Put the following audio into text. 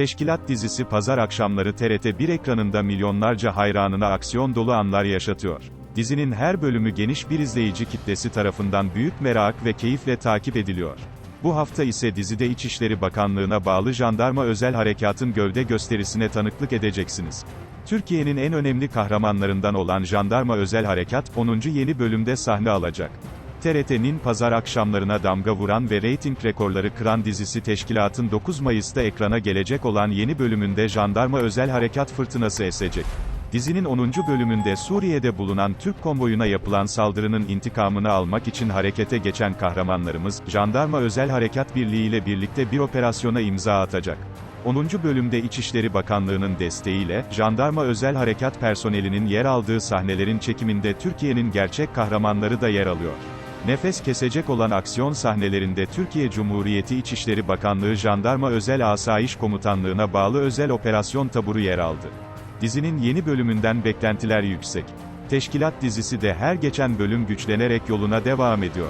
Teşkilat dizisi pazar akşamları TRT 1 ekranında milyonlarca hayranına aksiyon dolu anlar yaşatıyor. Dizinin her bölümü geniş bir izleyici kitlesi tarafından büyük merak ve keyifle takip ediliyor. Bu hafta ise dizide İçişleri Bakanlığı'na bağlı Jandarma Özel Harekat'ın gövde gösterisine tanıklık edeceksiniz. Türkiye'nin en önemli kahramanlarından olan Jandarma Özel Harekat, 10. yeni bölümde sahne alacak. TRT'nin pazar akşamlarına damga vuran ve reyting rekorları kıran dizisi Teşkilat'ın 9 Mayıs'ta ekrana gelecek olan yeni bölümünde Jandarma Özel Harekat fırtınası esecek. Dizinin 10. bölümünde Suriye'de bulunan Türk konvoyuna yapılan saldırının intikamını almak için harekete geçen kahramanlarımız, Jandarma Özel Harekat Birliği ile birlikte bir operasyona imza atacak. 10. bölümde İçişleri Bakanlığı'nın desteğiyle, Jandarma Özel Harekat personelinin yer aldığı sahnelerin çekiminde Türkiye'nin gerçek kahramanları da yer alıyor. Nefes kesecek olan aksiyon sahnelerinde Türkiye Cumhuriyeti İçişleri Bakanlığı Jandarma Özel Asayiş Komutanlığı'na bağlı özel operasyon taburu yer aldı. Dizinin yeni bölümünden beklentiler yüksek. Teşkilat dizisi de her geçen bölüm güçlenerek yoluna devam ediyor.